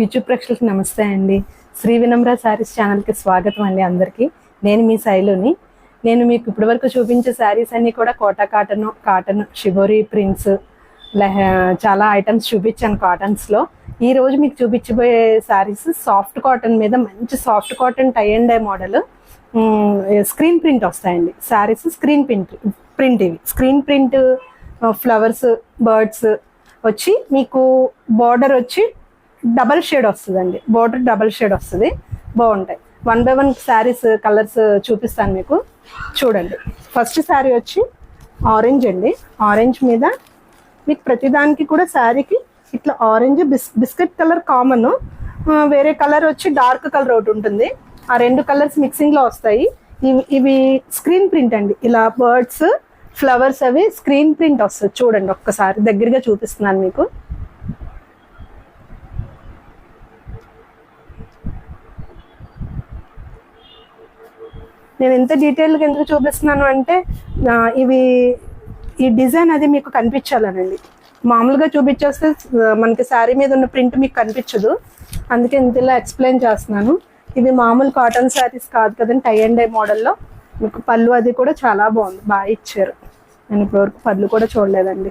YouTube ప్రేక్షకులకు నమస్తే అండి. శ్రీ వినమ్ర శారీస్ ఛానల్కి స్వాగతం అండి అందరికీ. నేను మీ శైలుని. నేను మీకు ఇప్పటివరకు చూపించే శారీస్ అన్నీ కూడా Kota cotton cotton shibori prints చాలా ఐటమ్స్ చూపించాను కాటన్స్లో. ఈ రోజు మీకు చూపించబోయే శారీస్ సాఫ్ట్ కాటన్ మీద మంచి soft cotton tie and dye model. Screen print వస్తాయండి. శారీస్ స్క్రీన్ ప్రింట్ ప్రింట్ ఇవి. స్క్రీన్ ప్రింట్ ఫ్లవర్స్ బర్డ్స్ వచ్చి మీకు బార్డర్ వచ్చి డబల్ షేడ్ వస్తుందండి. బోర్డర్ డబల్ షేడ్ వస్తుంది. బాగుంటాయి. One by one saris colours చూపిస్తాను మీకు. చూడండి. ఫస్ట్ శారీ వచ్చి ఆరెంజ్ అండి. ఆరెంజ్ మీద మీకు ప్రతిదానికి కూడా శారీకి ఇట్లా ఆరెంజ్ బిస్ బిస్కెట్ కలర్ కామన్. వేరే కలర్ వచ్చి డార్క్ కలర్ ఒకటి ఉంటుంది. ఆ రెండు కలర్స్ మిక్సింగ్లో వస్తాయి. ఇవి ఇవి స్క్రీన్ ప్రింట్ అండి. ఇలా బర్డ్స్ ఫ్లవర్స్ అవి స్క్రీన్ ప్రింట్ వస్తుంది. చూడండి ఒక్కసారి. దగ్గరగా చూపిస్తున్నాను మీకు. నేను ఎంత డీటెయిల్గా ఎందుకు చూపిస్తున్నాను అంటే ఇవి ఈ డిజైన్ అది మీకు కనిపించాలనండి. మామూలుగా చూపించేస్తే మనకి శారీ మీద ఉన్న ప్రింట్ మీకు కనిపించదు. అందుకే ఇంత ఇలా ఎక్స్ప్లెయిన్ చేస్తున్నాను. ఇవి మామూలు కాటన్ శారీస్ కాదు కదండి టై అండ్ డై మోడల్లో. మీకు పళ్ళు అది కూడా చాలా బాగుంది బాగా ఇచ్చారు. నేను ఇప్పటివరకు పళ్ళు కూడా చూడలేదండి.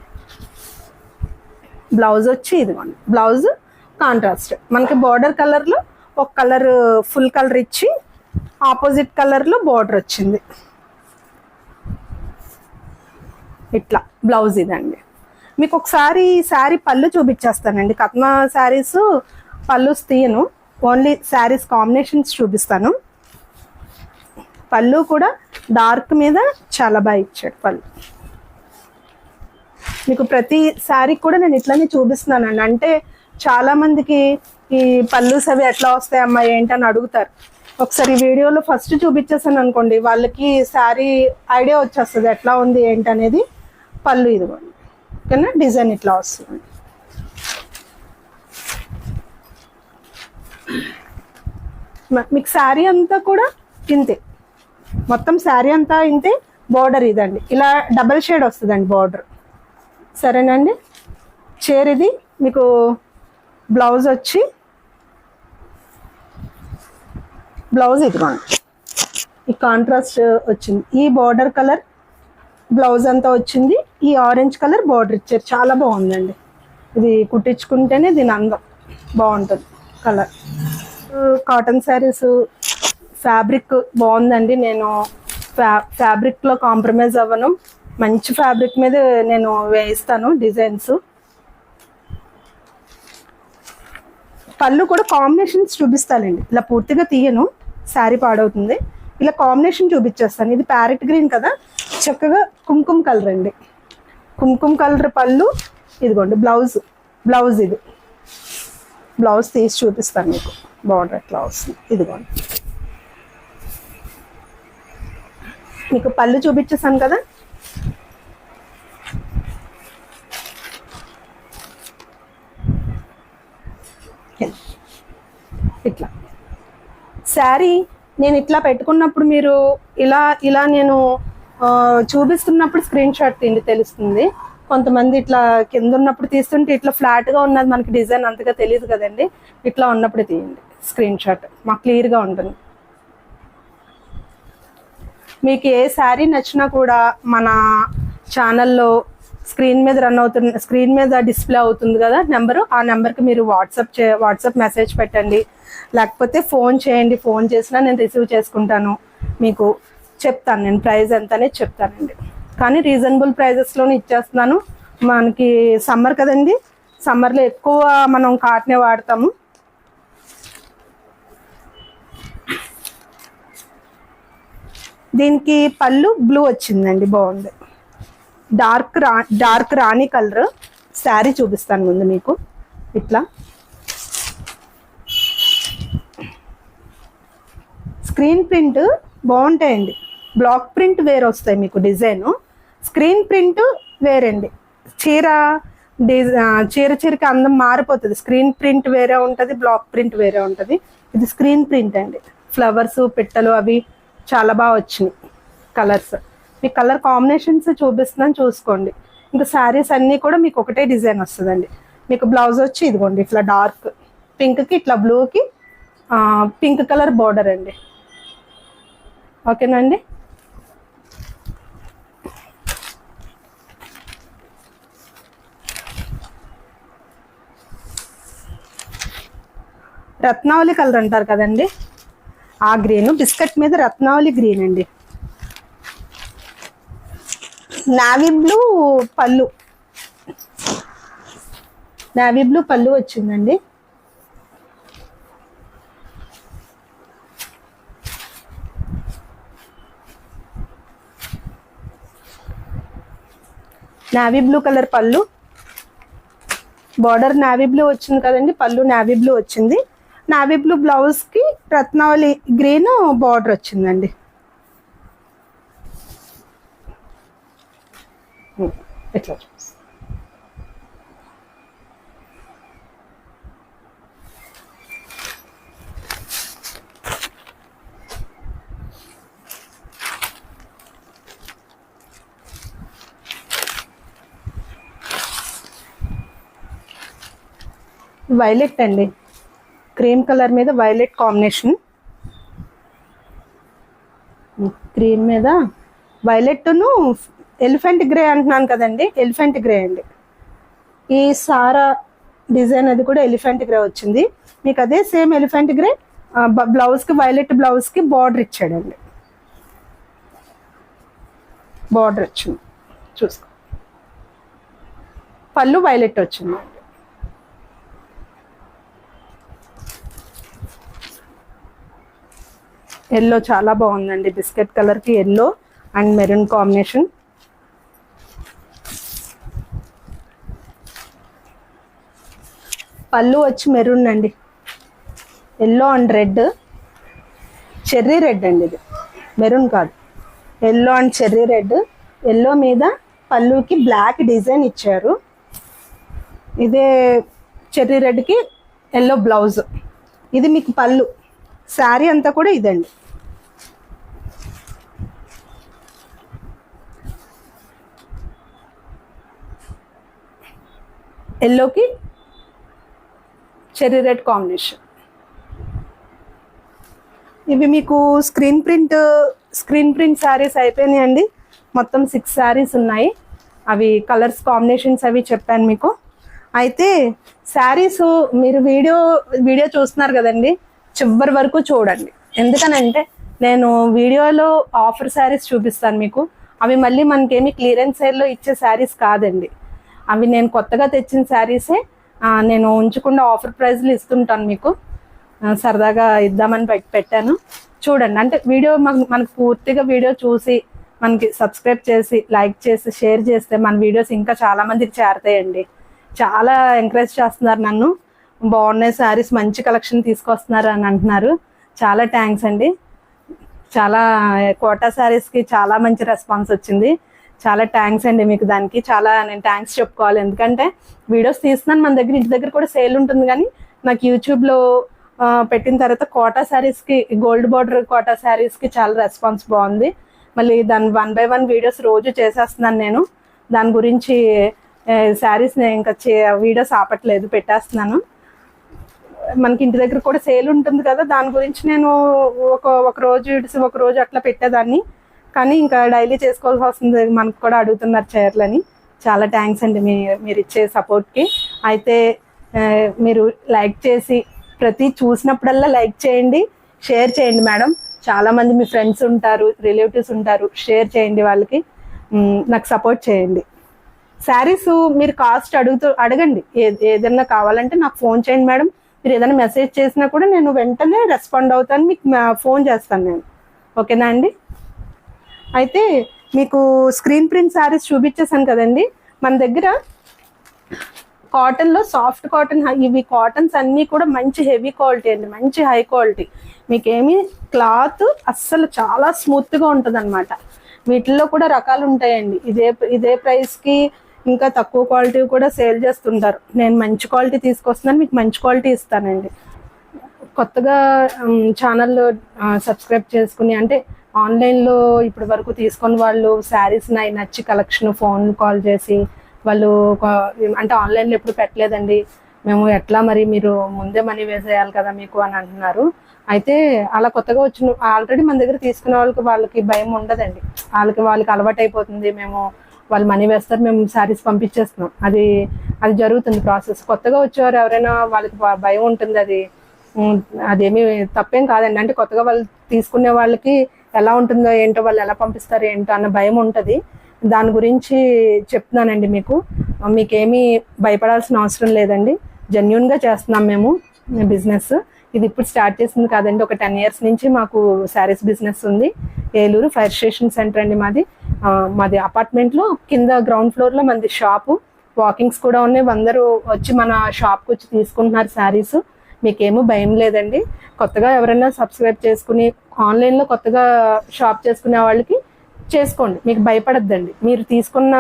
బ్లౌజ్ వచ్చి ఇదిగోండి. Blouse contrast. మనకి బార్డర్ కలర్లో ఒక కలర్ ఫుల్ కలర్ ఇచ్చి ఆపోజిట్ కలర్లో బార్డర్ వచ్చింది. ఇట్లా బ్లౌజ్ ఇదండి. మీకు ఒకసారి శారీ పళ్ళు చూపించేస్తానండి. కత్మా శారీస్ పళ్ళు తీయను. ఓన్లీ శారీస్ కాంబినేషన్స్ చూపిస్తాను. పళ్ళు కూడా డార్క్ మీద చాలా బాగా ఇచ్చాడు పళ్ళు. మీకు ప్రతి శారీ కూడా నేను ఇట్లానే చూపిస్తున్నానండి. అంటే చాలామందికి ఈ పళ్ళుస్ అవి ఎట్లా వస్తాయమ్మా ఏంటని అడుగుతారు. ఒకసారి వీడియోలో ఫస్ట్ చూపించేసాను అనుకోండి వాళ్ళకి శారీ ఐడియా వచ్చేస్తుంది ఎట్లా ఉంది ఏంటనేది పళ్ళు ఇదిగోండి. ఓకేనా? డిజైన్ ఇట్లా వస్తుంది. మీకు శారీ అంతా కూడా ఇంతే. మొత్తం శారీ అంతా ఇంతే బార్డర్ ఇదండి. ఇలా డబల్ షేడ్ వస్తుందండి బార్డర్ సరేనండి? చీర ఇది మీకు బ్లౌజ్ వచ్చి బ్లౌజ్ ఇదిగోండి ఈ కాంట్రాస్ట్ వచ్చింది. ఈ బార్డర్ కలర్ బ్లౌజ్ అంతా వచ్చింది. ఈ ఆరెంజ్ కలర్ బార్డర్ ఇచ్చారు. చాలా బాగుందండి. ఇది కుట్టించుకుంటేనే దీని అందం బాగుంటుంది కలర్. కాటన్ శారీస్ ఫ్యాబ్రిక్ బాగుందండి. నేను ఫ్యా ఫ్యాబ్రిక్లో కాంప్రమైజ్ అవ్వను. మంచి ఫ్యాబ్రిక్ మీద నేను వేయిస్తాను డిజైన్స్. పళ్ళు కూడా కాంబినేషన్స్ చూపిస్తానండి. ఇలా పూర్తిగా తీయను. శారీ పాడవుతుంది. ఇలా కాంబినేషన్ చూపించేస్తాను. ఇది ప్యారెట్ గ్రీన్ కదా? చక్కగా కుంకుమ కలర్ అండి. కుంకుమ కలర్ పళ్ళు ఇదిగోండి బ్లౌజ్ బ్లౌజ్ ఇది. బ్లౌజ్ తీసి చూపిస్తాను మీకు. బార్డర్ ఎట్లా వస్తుంది? ఇదిగోండి. మీకు పళ్ళు చూపించేసాను కదా? ఇట్లా శారీ నేను ఇట్లా పెట్టుకున్నప్పుడు మీరు ఇలా ఇలా నేను చూపిస్తున్నప్పుడు స్క్రీన్ షాట్ తీయండి తెలుస్తుంది. కొంతమంది ఇట్లా కింద ఉన్నప్పుడు తీస్తుంటే ఇట్లా ఫ్లాట్గా ఉన్నది మనకి డిజైన్ అంతగా తెలియదు కదండి. ఇట్లా ఉన్నప్పుడు తీయండి స్క్రీన్ షాట్ మాకు క్లియర్గా ఉంటుంది. మీకు ఏ శారీ నచ్చినా కూడా మన ఛానల్లో స్క్రీన్ మీద రన్ అవుతున్న స్క్రీన్ మీద డిస్ప్లే అవుతుంది కదా నెంబరు ఆ నెంబర్కి మీరు వాట్సాప్ చే వాట్సాప్ మెసేజ్ పెట్టండి. లేకపోతే ఫోన్ చేయండి ఫోన్ చేసినా నేను రిసీవ్ చేసుకుంటాను. మీకు చెప్తాను నేను ప్రైస్ ఎంత అనేది చెప్తానండి. కానీ రీజనబుల్ ప్రైజెస్లోనే ఇచ్చేస్తున్నాను. మనకి సమ్మర్ కదండి సమ్మర్లో ఎక్కువ మనం కాటనే వాడతాము. దీనికి పళ్ళు బ్లూ వచ్చిందండి బాగుంది. డార్క్ రా డార్క్ రాణి కలర్. శారీ చూపిస్తాను ముందు మీకు. ఇట్లా. స్క్రీన్ ప్రింట్ బాగుంటాయండి. బ్లాక్ ప్రింట్ వేరే వస్తాయి మీకు డిజైను. స్క్రీన్ ప్రింట్ వేరండి. చీర డిజ చీర చీరకి అందం మారిపోతుంది. స్క్రీన్ ప్రింట్ వేరే ఉంటుంది బ్లాక్ ప్రింట్ వేరే ఉంటుంది. ఇది స్క్రీన్ ప్రింట్ అండి. ఫ్లవర్స్ పిట్టలు అవి చాలా బాగా వచ్చినాయి. కలర్స్. మీ కలర్ కాంబినేషన్స్ చూపిస్తున్నాను చూసుకోండి. ఇంకా శారీస్ అన్నీ కూడా మీకు ఒకటే డిజైన్ వస్తుందండి. మీకు బ్లౌజ్ వచ్చి ఇదిగోండి ఇట్లా డార్క్ పింక్కి ఇట్లా బ్లూకి పింక్ కలర్ బార్డర్ అండి. ఓకేనా అండి రత్నావళి కలర్ అంటారు కదండి? ఆ గ్రీన్. బిస్కెట్ మీద రత్నావళి గ్రీన్ అండి. Navy blue pallu. Navy blue pallu వచ్చిందండి. Navy blue colour pallu. Border navy blue వచ్చింది కదండి పళ్ళు నావీ బ్లూ వచ్చింది. నావీ బ్లూ బ్లౌజ్కి రత్నావళి గ్రీన్ బార్డర్ వచ్చిందండి. Hmm, ఇట్లా వైలెట్ అండి. క్రీమ్ కలర్ మీద వైలెట్ కాంబినేషన్ క్రీమ్ మీద వైలెట్ను ఎలిఫెంట్ గ్రే అంటున్నాను కదండి. ఎలిఫెంట్ గ్రే అండి. ఈ సారా డిజైన్ అది కూడా ఎలిఫెంట్ గ్రే వచ్చింది. మీకు అదే సేమ్ ఎలిఫెంట్ గ్రే బ్లౌజ్కి వైలెట్ బ్లౌజ్కి బార్డర్ ఇచ్చాడండి. బార్డర్ వచ్చింది. చూసుకో. పళ్ళు వైలెట్ వచ్చింది. ఎల్లో చాలా బాగుందండి. బిస్కెట్ కలర్కి ఎల్లో అండ్ మెరూన్ కాంబినేషన్ పళ్ళు వచ్చి మెరూన్ అండి. Yellow and red cherry red అండి ఇది. మెరూన్ కాదు. Yellow and cherry red yellow మీద పళ్ళుకి బ్లాక్ డిజైన్ ఇచ్చారు. ఇదే చెర్రీ రెడ్కి ఎల్లో బ్లౌజ్ ఇది మీకు పళ్ళు. శారీ అంతా కూడా ఇదండి. ఎల్లోకి చెర్రీ రెడ్ కాంబినేషన్. ఇవి మీకు screen print screen print saris అయిపోయినాయండి. మొత్తం సిక్స్ శారీస్ ఉన్నాయి. అవి కలర్స్ కాంబినేషన్స్ అవి చెప్పాను మీకు. అయితే శారీస్ మీరు వీడియో వీడియో చూస్తున్నారు కదండి. చివరి వరకు చూడండి. ఎందుకనంటే నేను వీడియోలో ఆఫర్ శారీస్ చూపిస్తాను మీకు. అవి మళ్ళీ మనకేమి క్లియరెన్స్ సేల్లో ఇచ్చే శారీస్ కాదండి. అవి నేను కొత్తగా తెచ్చిన శారీసే నేను ఉంచకుండా ఆఫర్ ప్రైస్లు ఇస్తుంటాను మీకు. సరదాగా ఇద్దామని పెట్టాను. చూడండి అంటే వీడియో మనకు మనకు పూర్తిగా వీడియో చూసి మనకి సబ్స్క్రైబ్ చేసి లైక్ చేసి షేర్ చేస్తే మన వీడియోస్ ఇంకా చాలామందికి చేరతాయండి. చాలా ఎంకరేజ్ చేస్తున్నారు నన్ను. బాగున్నాయి శారీస్ మంచి కలెక్షన్ తీసుకొస్తున్నారు అని అంటున్నారు. చాలా థ్యాంక్స్ అండి. చాలా కోటా శారీస్కి చాలా మంచి రెస్పాన్స్ వచ్చింది. చాలా థ్యాంక్స్ అండి మీకు దానికి. చాలా నేను థ్యాంక్స్ చెప్పుకోవాలి. ఎందుకంటే వీడియోస్ తీస్తున్నాను మన దగ్గర ఇంటి దగ్గర కూడా సేల్ ఉంటుంది కానీ నాకు యూట్యూబ్లో పెట్టిన తర్వాత కోటా శారీస్కి గోల్డ్ బార్డర్ కోటా శారీస్కి చాలా రెస్పాన్స్ బాగుంది. మళ్ళీ దాని వన్ బై వన్ వీడియోస్ రోజు చేసేస్తున్నాను నేను. దాని గురించి శారీస్ని ఇంకా వీడియోస్ ఆపట్లేదు పెట్టేస్తున్నాను. మనకి ఇంటి దగ్గర కూడా సేల్ ఉంటుంది కదా దాని గురించి నేను ఒక ఒక రోజు ఇడిసి ఒక రోజు అట్లా పెట్టేదాన్ని. కానీ ఇంకా డైలీ చేసుకోవాల్సి వస్తుంది మనకు కూడా అడుగుతున్నారు చీరలని. చాలా థ్యాంక్స్ అండి మీ మీరు ఇచ్చే సపోర్ట్కి. అయితే మీరు లైక్ చేసి ప్రతి చూసినప్పుడల్లా లైక్ చేయండి షేర్ చేయండి మేడం. చాలామంది మీ ఫ్రెండ్స్ ఉంటారు రిలేటివ్స్ ఉంటారు షేర్ చేయండి వాళ్ళకి. నాకు సపోర్ట్ చేయండి. శారీస్ మీరు కాస్ట్ అడుగుతూ అడగండి. ఏ- ఏదైనా కావాలంటే నాకు ఫోన్ చేయండి మేడం. మీరు ఏదైనా మెసేజ్ చేసినా కూడా నేను వెంటనే రెస్పాండ్ అవుతాను. మీకు ఫోన్ చేస్తాను నేను. ఓకేనా అండి? అయితే మీకు స్క్రీన్ ప్రింట్ శారీస్ చూపించేసాను కదండి. మన దగ్గర కాటన్లో సాఫ్ట్ కాటన్ ఇవి కాటన్స్ అన్నీ కూడా మంచి హెవీ క్వాలిటీ అండి. మంచి హై క్వాలిటీ మీకేమి క్లాత్ అస్సలు చాలా స్మూత్గా ఉంటుంది అనమాట వీటిల్లో కూడా రకాలు ఉంటాయండి. ఇదే ఇదే ప్రైస్కి ఇంకా తక్కువ క్వాలిటీ కూడా సేల్ చేస్తుంటారు. నేను మంచి క్వాలిటీ తీసుకొస్తున్నాను మీకు మంచి క్వాలిటీ ఇస్తానండి. కొత్తగా ఛానల్ సబ్స్క్రైబ్ చేసుకుని అంటే ఆన్లైన్లో ఇప్పటి వరకు తీసుకొని వాళ్ళు శారీస్ నాయి నచ్చి కలెక్షన్ ఫోన్ కాల్ చేసి వాళ్ళు అంటే ఆన్లైన్లో ఎప్పుడు పెట్టలేదండి. మేము ఎట్లా మరి మీరు ముందే మనీ వేసేయాలి కదా మీకు అని అంటున్నారు. అయితే అలా కొత్తగా వచ్చిన ఆల్రెడీ మన దగ్గర తీసుకునే వాళ్ళకి వాళ్ళకి భయం ఉండదండి. వాళ్ళకి వాళ్ళకి అలవాటు అయిపోతుంది మేము వాళ్ళు మనీ వేస్తారు మేము శారీస్ పంపించేస్తున్నాం. అది అది జరుగుతుంది ప్రాసెస్. కొత్తగా వచ్చేవారు ఎవరైనా వాళ్ళకి భయం ఉంటుంది అది. అదేమి తప్పేం కాదండి. అంటే కొత్తగా వాళ్ళు తీసుకునే వాళ్ళకి ఎలా ఉంటుందో ఏంటో వాళ్ళు ఎలా పంపిస్తారు ఏంటో అన్న భయం ఉంటుంది. దాని గురించి చెప్తున్నానండి మీకు. మీకేమీ భయపడాల్సిన అవసరం లేదండి. జెన్యున్గా చేస్తున్నాం మేము బిజినెస్. ఇది ఇప్పుడు స్టార్ట్ చేసింది కాదండి. ఒక టెన్ ఇయర్స్ నుంచి మాకు శారీస్ బిజినెస్ ఉంది. ఏలూరు ఫైర్ స్టేషన్ సెంటర్ అండి మాది. మాది అపార్ట్మెంట్లో కింద గ్రౌండ్ ఫ్లోర్లో మనది షాపు. వాకింగ్స్ కూడా ఉన్నాయి. అందరూ వచ్చి మన షాప్కి వచ్చి తీసుకుంటున్నారు శారీస్. మీకేమో భయం లేదండి. కొత్తగా ఎవరైనా సబ్స్క్రైబ్ చేసుకుని ఆన్లైన్లో కొత్తగా షాప్ చేసుకునే వాళ్ళకి చేసుకోండి. మీకు భయపడద్దండి. మీరు తీసుకున్న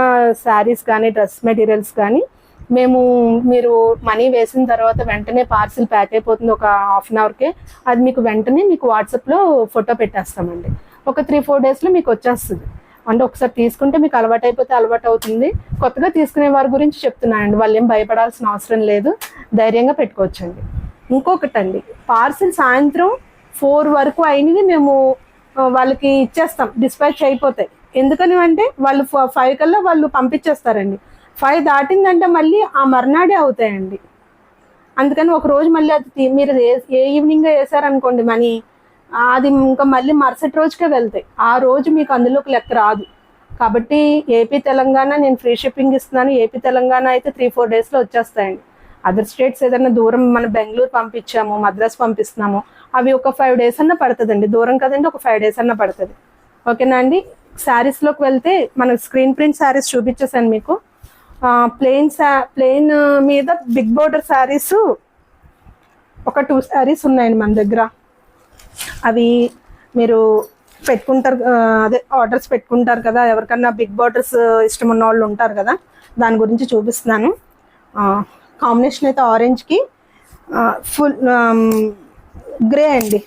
శారీస్ కానీ డ్రెస్ మెటీరియల్స్ కానీ మేము మీరు మనీ వేసిన తర్వాత వెంటనే పార్సిల్ ప్యాక్ అయిపోతుంది ఒక హాఫ్ అన్ అవర్కే అది మీకు వెంటనే మీకు వాట్సాప్లో ఫోటో పెట్టేస్తామండి. ఒక త్రీ ఫోర్ డేస్లో మీకు వచ్చేస్తుంది. అంటే ఒకసారి తీసుకుంటే మీకు అలవాటు అయిపోతే అలవాటు అవుతుంది. కొత్తగా తీసుకునే వారి గురించి చెప్తున్నానండి. వాళ్ళు ఏం భయపడాల్సిన అవసరం లేదు. ధైర్యంగా పెట్టుకోవచ్చండి. ఇంకొకటండి పార్సిల్ సాయంత్రం ఫోర్ వరకు అయినవి మేము వాళ్ళకి ఇచ్చేస్తాం. డిస్పాచ్ అయిపోతాయి. ఎందుకని అంటే వాళ్ళు ఫైవ్ కల్లా వాళ్ళు పంపించేస్తారండి. ఫైవ్ దాటిందంటే మళ్ళీ ఆ మర్నాడే అవుతాయండి. అందుకని ఒక రోజు మళ్ళీ అది తీ- మీరు ఏ- ఈవినింగ్ వేసారనుకోండి మనీ అది ఇంకా మళ్ళీ మరుసటి రోజుకే వెళ్తాయి. ఆ రోజు మీకు అందులోకి లెక్క రాదు. కాబట్టి ఏపీ తెలంగాణ నేను ఫ్రీ షిప్పింగ్ ఇస్తున్నాను. ఏపీ తెలంగాణ అయితే త్రీ ఫోర్ డేస్లో వచ్చేస్తాయండి. అదర్ స్టేట్స్ ఏదైనా దూరం మన బెంగళూరు పంపించాము మద్రాస్ పంపిస్తున్నాము అవి ఒక ఫైవ్ డేస్ అన్న పడుతుందండి. దూరం కదండి ఒక ఫైవ్ డేస్ అన్న పడుతుంది. ఓకేనా అండి? శారీస్లోకి వెళ్తే మన స్క్రీన్ ప్రింట్ శారీస్ చూపించేసాను మీకు. ప్లెయిన్ శా ప్లెయిన్ మీద బిగ్ బోర్డర్ శారీస్ ఒక టూ శారీస్ ఉన్నాయండి మన దగ్గర. అవి మీరు పెట్టుకుంటారు అదే ఆర్డర్స్ పెట్టుకుంటారు కదా ఎవరికన్నా బిగ్ బార్డర్స్ ఇష్టం ఉన్న వాళ్ళు ఉంటారు కదా దాని గురించి చూపిస్తున్నాను. కాంబినేషన్ అయితే ఆరెంజ్కి ఫుల్ గ్రే అండి.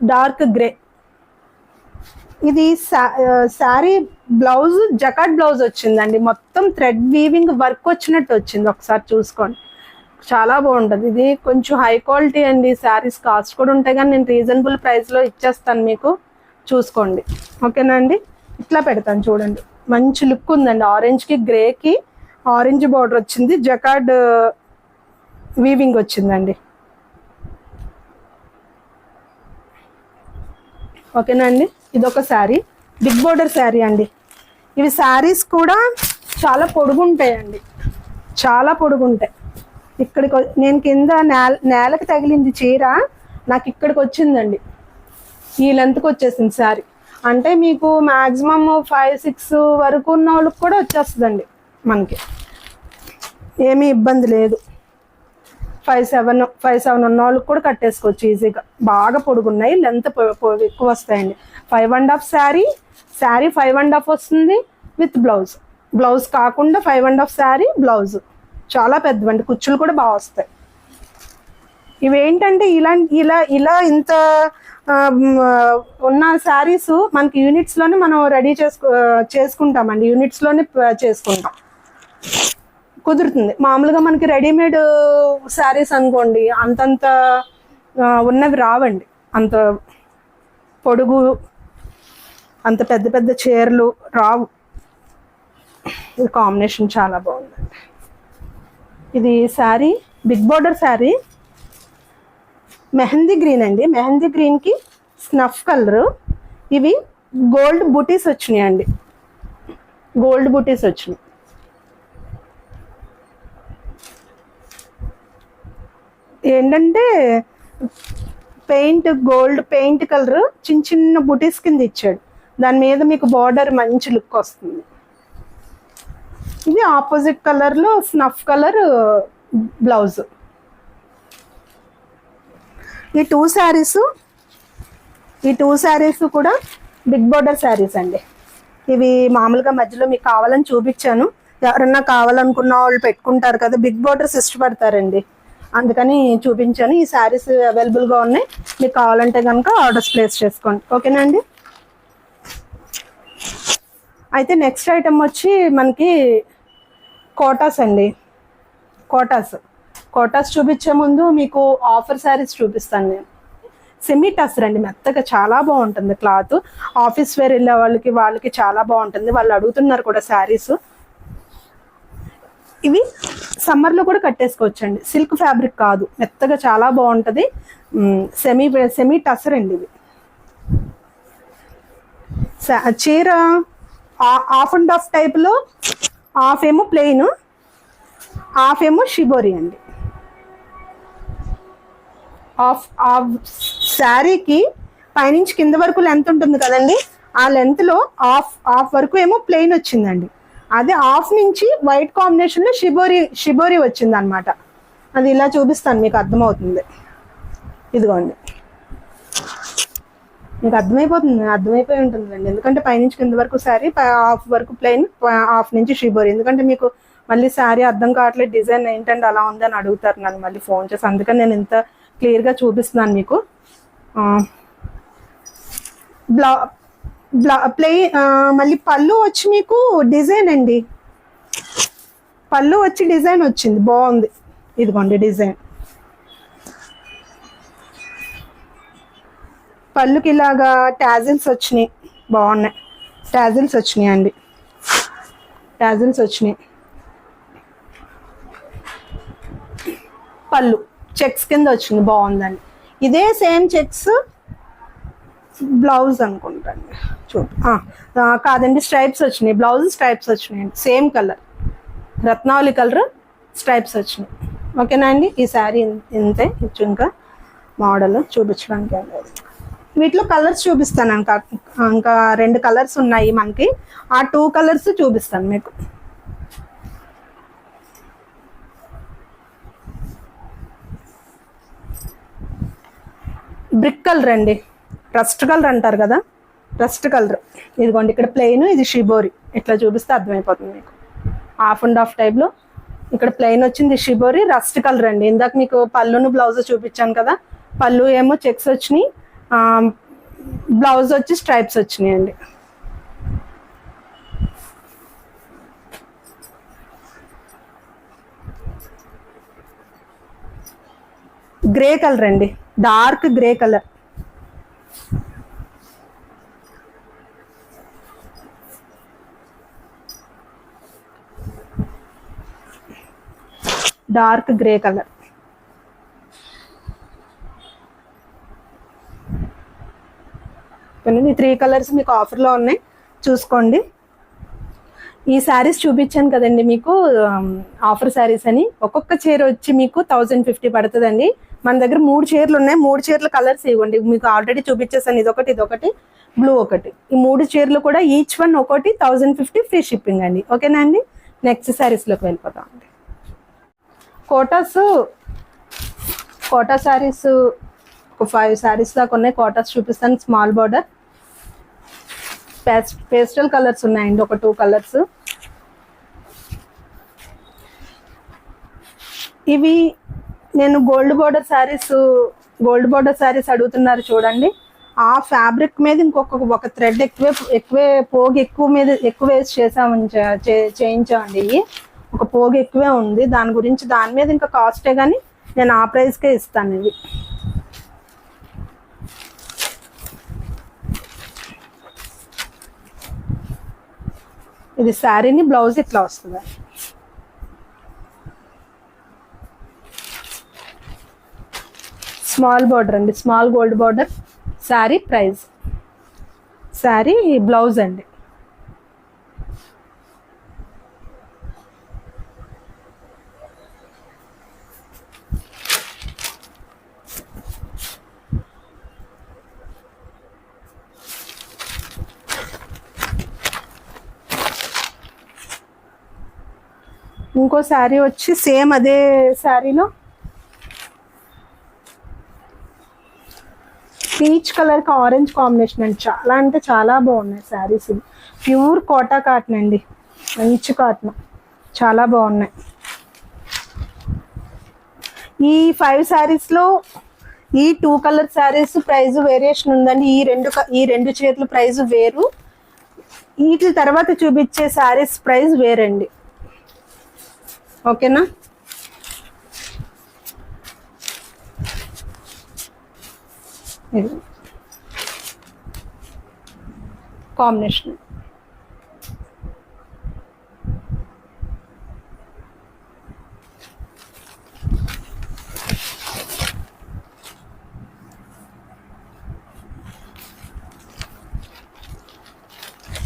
డార్క్ గ్రే ఇది శారీ బ్లౌజ్ జకాట్ బ్లౌజ్ వచ్చిందండి. మొత్తం థ్రెడ్ వీవింగ్ వర్క్ వచ్చినట్టు వచ్చింది. ఒకసారి చూసుకోండి. చాలా బాగుంటుంది. ఇది కొంచెం హై క్వాలిటీ అండి. శారీస్ కాస్ట్ కూడా ఉంటాయి కానీ నేను రీజనబుల్ ప్రైస్లో ఇచ్చేస్తాను మీకు. చూసుకోండి. ఓకేనా అండి? ఇట్లా పెడతాను చూడండి. మంచి లుక్ ఉందండి. ఆరెంజ్కి గ్రేకి ఆరెంజ్ బార్డర్ వచ్చింది. జకాడ్ వీవింగ్ వచ్చిందండి. ఓకేనా అండి? ఇదొక శారీ. బిగ్ బోర్డర్ శారీ అండి. ఇవి శారీస్ కూడా చాలా పొడుగుంటాయండి. చాలా పొడుగుంటాయి. ఇక్కడికి వ- నేను కింద నేల నేలకు తగిలింది చీర నాకు ఇక్కడికి వచ్చిందండి ఈ లెంత్కి వచ్చేసింది శారీ. అంటే మీకు మ్యాక్సిమమ్ ఫైవ్ సిక్స్ వరకు ఉన్న వాళ్ళకి కూడా వచ్చేస్తుందండి మనకి. ఏమీ ఇబ్బంది లేదు. ఫైవ్ సెవెన్ ఫైవ్ సెవెన్ ఉన్న వాళ్ళకి కూడా కట్టేసుకోవచ్చు ఈజీగా. బాగా పొడుగున్నాయి లెంత్ ఎక్కువ వస్తాయండి. Five and half sari sari five and half వస్తుంది విత్ బ్లౌజ్ బ్లౌజ్ కాకుండా five and half sari blouse చాలా పెద్దవండి కుచ్చులు కూడా బాగా వస్తాయి. ఇవేంటంటే ఇలా ఇలా ఇలా ఇంత ఉన్న శారీస్ మనకి యూనిట్స్లోనే మనం రెడీ చేసుకో చేసుకుంటామండి. యూనిట్స్లోనే చేసుకుంటాం. కుదురుతుంది. మామూలుగా మనకి రెడీమేడ్ శారీస్ uh, అనుకోండి అంతంత ఉన్నవి రావండి. అంత పొడుగు అంత పెద్ద పెద్ద చీరలు రావు. ఇది కాంబినేషన్ చాలా బాగుందండి. ఇది sari big border sari mehndi green అండి. మెహందీ గ్రీన్కి స్నఫ్ కలర్ ఇవి గోల్డ్ బుటీస్ వచ్చినాయి అండి గోల్డ్ బుటీస్ వచ్చినాయి. ఏంటంటే పెయింట్ గోల్డ్ పెయింట్ కలర్ చిన్న చిన్న బుటీస్ కింద ఇచ్చాడు. దాని మీద మీకు బార్డర్ మంచి లుక్ వస్తుంది. ఇది ఆపోజిట్ కలర్లో స్నఫ్ కలర్ బ్లౌజ్. ఈ టూ శారీస్ ఈ టూ శారీస్ కూడా బిగ్ బార్డర్ శారీస్ అండి. ఇవి మామూలుగా మధ్యలో మీకు కావాలని చూపించాను. ఎవరన్నా కావాలనుకున్న వాళ్ళు పెట్టుకుంటారు కదా బిగ్ బార్డర్స్ ఇష్టపడతారండి. అందుకని చూపించాను. ఈ శారీస్ అవైలబుల్గా ఉన్నాయి. మీకు కావాలంటే కనుక ఆర్డర్స్ ప్లేస్ చేసుకోండి. ఓకేనా అండి? అయితే నెక్స్ట్ ఐటమ్ వచ్చి మనకి కోటాస్ అండి. కోటాస్ కోటాస్ చూపించే ముందు మీకు ఆఫర్ శారీస్ చూపిస్తాను నేను. సెమీ టస్ రండి. మెత్తగా చాలా బాగుంటుంది. క్లాత్ ఆఫీస్ వేర్ వెళ్ళే వాళ్ళకి వాళ్ళకి చాలా బాగుంటుంది. వాళ్ళు అడుగుతున్నారు కూడా శారీస్ ఇవి సమ్మర్లో కూడా కట్టేసుకోవచ్చండి. సిల్క్ ఫ్యాబ్రిక్ కాదు. మెత్తగా చాలా బాగుంటుంది. సెమీ సెమీ టసర్ అండి ఇవి. చీర హాఫ్ అండ్ హాఫ్ టైప్లో హాఫ్ ఏమో ప్లెయిన్ హాఫ్ ఏమో షిబోరి అండి. హాఫ్ హాఫ్ శారీకి పైనుంచి కింద వరకు లెంత్ ఉంటుంది కదండి. ఆ లెంత్లో హాఫ్ హాఫ్ వరకు ఏమో ప్లెయిన్ వచ్చిందండి. అదే హాఫ్ నుంచి వైట్ కాంబినేషన్లో షిబోరి షిబోరి వచ్చింది అనమాట అది ఇలా చూపిస్తాను మీకు అర్థమవుతుంది. ఇదిగోండి. మీకు అర్థమైపోతుంది అర్థమైపోయి ఉంటుందండి ఎందుకంటే పైనుంచి కింద వరకు శారీ హాఫ్ వరకు ప్లెయిన్ హాఫ్ నుంచి షిబోరి. ఎందుకంటే మీకు మళ్ళీ శారీ అర్థం కావట్లేదు డిజైన్ ఏంటంటే అలా ఉందని అడుగుతారు నన్ను మళ్ళీ ఫోన్ చేసి. అందుకని నేను ఇంత క్లియర్గా చూపిస్తున్నాను మీకు. బ్లా ప్లే మళ్ళీ పళ్ళు వచ్చి మీకు డిజైన్ అండి. పళ్ళు వచ్చి డిజైన్ వచ్చింది బాగుంది. ఇదిగోండి డిజైన్. పళ్ళుకి ఇలాగా టాజిల్స్ వచ్చినాయి బాగున్నాయి. టాజిల్స్ వచ్చినాయి అండి. టాజిల్స్ వచ్చినాయి. పళ్ళు చెక్స్ కింద వచ్చింది బాగుందండి. ఇదే సేమ్ చెక్స్ బ్లౌజ్ అనుకుంటాను. చూడు. కాదండి స్ట్రైప్స్ వచ్చినాయి. బ్లౌజ్ స్ట్రైప్స్ వచ్చినాయండి same colour Ratnavali colour stripes వచ్చినాయి. ఓకేనా అండి? ఈ శారీ ఇంతే. ఇచ్చు ఇంకా మోడల్ చూపించడానికి లేదు. వీటిలో కలర్స్ చూపిస్తాను. ఇంకా ఇంకా రెండు కలర్స్ ఉన్నాయి మనకి. ఆ టూ కలర్స్ చూపిస్తాను మీకు. బ్రిక్ కలర్ అండి. రస్ట్ కలర్ అంటారు కదా? Rust colour. ఇదిగోండి ఇక్కడ ప్లెయిన్ ఇది షిబోరి ఇట్లా చూపిస్తే అర్థమైపోతుంది మీకు. హాఫ్ అండ్ హాఫ్ టైప్లో ఇక్కడ ప్లెయిన్ వచ్చింది షిబోరి రస్ట్ కలర్ అండి. ఇందాక మీకు పళ్ళును బ్లౌజ్ చూపించాను కదా? పళ్ళు ఏమో చెక్స్ వచ్చినాయి. బ్లౌజ్ వచ్చి స్ట్రైప్స్ వచ్చినాయి అండి. గ్రే కలర్ అండి. Dark grey colour. Dark grey colour ఈ త్రీ కలర్స్ మీకు ఆఫర్లో ఉన్నాయి. చూసుకోండి. ఈ శారీస్ చూపించాను కదండి మీకు ఆఫర్ శారీస్ అని. ఒక్కొక్క చీర వచ్చి మీకు థౌజండ్ ఫిఫ్టీ పడుతుందండి. మన దగ్గర మూడు చీరలు ఉన్నాయి. మూడు చీరల కలర్స్ ఇవ్వండి. మీకు ఆల్రెడీ చూపించేసాను ఇదొకటి ఇదొకటి బ్లూ ఒకటి. ఈ మూడు చీరలు కూడా ఈచ్ వన్ ఒకటి థౌజండ్ ఫిఫ్టీ ఫ్రీ షిప్పింగ్ అండి. ఓకేనా అండి? నెక్స్ట్ శారీస్లోకి వెళ్ళిపోతాం అండి. కోటాస్ కోటా శారీస్ ఒక ఫైవ్ శారీస్ దాకా ఉన్నాయి. కోటాస్ చూపిస్తాను. Small border paste pastel colours ఉన్నాయండి. ఒక టూ కలర్స్ ఇవి నేను gold border saris gold border saris అడుగుతున్నారు చూడండి. ఆ ఫ్యాబ్రిక్ మీద ఇంకొక ఒక థ్రెడ్ ఎక్కువే ఎక్కువే పోగు ఎక్కువ మీద ఎక్కువ వేసి చేసాము చేయించామండి ఇవి. ఒక పోగు ఎక్కువే ఉంది. దాని గురించి దాని మీద ఇంకా కాస్టే కానీ నేను ఆ ప్రైస్కే ఇస్తాను ఇవి. ఇది శారీని బ్లౌజ్ ఇట్లా వస్తుంది. స్మాల్ బార్డర్ అండి. Small gold border sari price. Sari blouse అండి. ఇంకో శారీ వచ్చి సేమ్ అదే శారీలో పీచ్ కలర్కి ఆరెంజ్ కాంబినేషన్ అండి. చాలా అంటే చాలా బాగున్నాయి శారీస్ ప్యూర్ కోటా కాటన్ అండి. మంచి కాటన్. చాలా బాగున్నాయి. ఈ ఫైవ్ శారీస్లో ఈ two colour saris price variation ఉందండి. ఈ రెండు ఈ రెండు చీరల ప్రైస్ వేరు. వీటి తర్వాత చూపించే శారీస్ ప్రైస్ వేరండి. ఓకేనా? ఇది combination.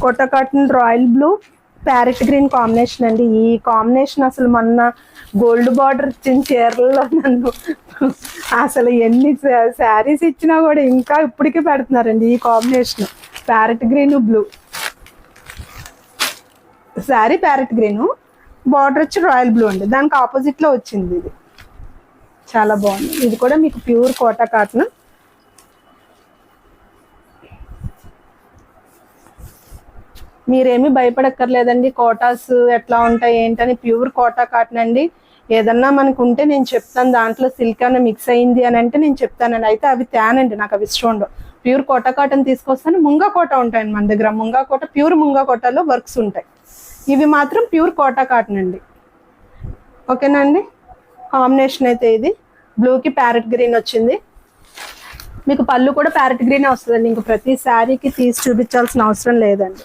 Kota cotton royal blue parrot green combination అండి. ఈ కాంబినేషన్ అసలు మొన్న గోల్డ్ బార్డర్ ఇచ్చిన చీరల్లో నన్ను అసలు ఎన్ని శారీస్ ఇచ్చినా కూడా ఇంకా ఇప్పటికీ పెడుతున్నారండి ఈ combination. Parrot green blue. Sari parrot green border వచ్చి రాయల్ బ్లూ అండి. దానికి ఆపోజిట్లో వచ్చింది ఇది. చాలా బాగుంది. ఇది కూడా మీకు ప్యూర్ కోటా కాటన్. మీరేమీ భయపడక్కర్లేదండి. కోటాస్ ఎట్లా ఉంటాయి ఏంటని ప్యూర్ కోటా కాటన్ అండి ఏదన్నా మనకు ఉంటే నేను చెప్తాను. దాంట్లో సిల్క్ అన్న మిక్స్ అయింది అని అంటే నేను చెప్తానండి. అయితే అవి తేనండి. నాకు అవి ఇష్టం ఉండవు. ప్యూర్ కోటా కాటన్ తీసుకొస్తాను. ముంగా కోట ఉంటాయండి మన దగ్గర. ముంగా కోట ప్యూర్ ముంగా కోటలో వర్క్స్ ఉంటాయి. ఇవి మాత్రం ప్యూర్ కోటా కాటన్ అండి ఓకేనా అండి? కాంబినేషన్ అయితే ఇది. బ్లూకి ప్యారెట్ గ్రీన్ వచ్చింది. మీకు పళ్ళు కూడా ప్యారెట్ గ్రీనే వస్తుందండి. ఇంక ప్రతి శారీకి తీసి చూపించాల్సిన అవసరం లేదండి.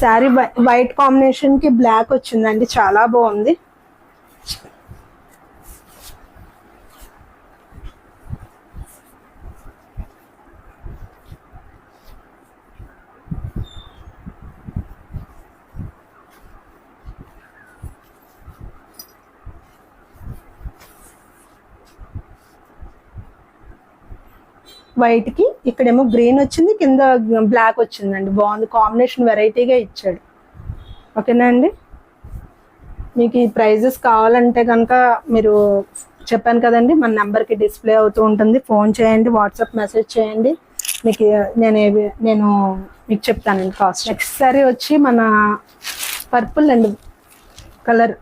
శారీ వైట్ కాంబినేషన్కి బ్లాక్ వచ్చిందండి. చాలా బాగుంది. వైట్కి ఇక్కడేమో గ్రీన్ వచ్చింది కింద బ్లాక్ వచ్చిందండి. బాగుంది. కాంబినేషన్ వెరైటీగా ఇచ్చాడు. ఓకేనా అండి? మీకు ఈ ప్రైజెస్ కావాలంటే కనుక మీరు చెప్పాను కదండి మన నెంబర్కి డిస్ప్లే అవుతూ ఉంటుంది. ఫోన్ చేయండి వాట్సాప్ మెసేజ్ చేయండి. మీకు నేను ఏవి- నేను మీకు చెప్తానండి కాస్ట్. నెక్స్ట్ సారీ వచ్చి మన పర్పుల్ అండి కలర్.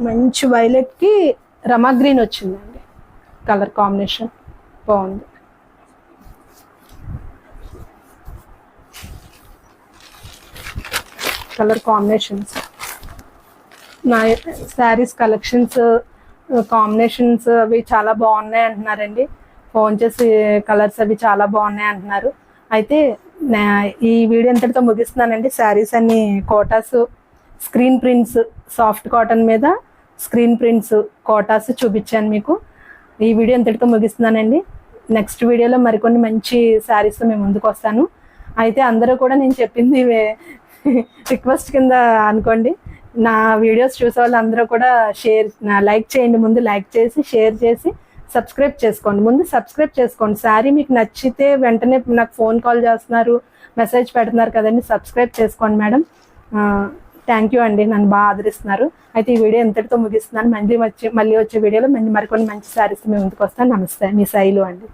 మంచి వైలెట్కి రమా గ్రీన్ వచ్చిందండి. కలర్ కాంబినేషన్ బాగుంది. Colour combinations. నా శారీస్ కలెక్షన్స్ కాంబినేషన్స్ అవి చాలా బాగున్నాయి అంటున్నారండి. ఫోన్ చేసి కలర్స్ అవి చాలా బాగున్నాయి అంటున్నారు. అయితే నా- ఈ వీడియో ఎంతటితో ముగిస్తున్నానండి. శారీస్ అన్ని Kotas screen prints soft cotton మీద స్క్రీన్ ప్రింట్స్ కోటాస్ చూపించాను మీకు. ఈ వీడియో ఇంతటితో ముగిస్తున్నానండి. నెక్స్ట్ వీడియోలో మరికొన్ని మంచి శారీస్తో మేము ముందుకు వస్తాను. అయితే అందరూ కూడా నేను చెప్పింది రిక్వెస్ట్ కింద అనుకోండి. నా వీడియోస్ చూసే వాళ్ళు అందరూ కూడా షేర్ లైక్ చేయండి. ముందు లైక్ చేసి షేర్ చేసి సబ్స్క్రైబ్ చేసుకోండి. ముందు సబ్స్క్రైబ్ చేసుకోండి. శారీ మీకు నచ్చితే వెంటనే నాకు ఫోన్ కాల్ చేస్తున్నారు మెసేజ్ పెడుతున్నారు కదండి సబ్స్క్రైబ్ చేసుకోండి మేడం. థ్యాంక్ యూ అండి. నన్ను బాగా ఆదరిస్తున్నారు. అయితే ఈ వీడియో ఎంతటితో ముగిస్తున్నాను. మళ్ళీ వచ్చి మళ్ళీ వచ్చే వీడియోలో మళ్ళీ మరికొన్ని మంచి శారీస్ మేము ముందుకు వస్తాను. నమస్తే. మీ శైలు అండి.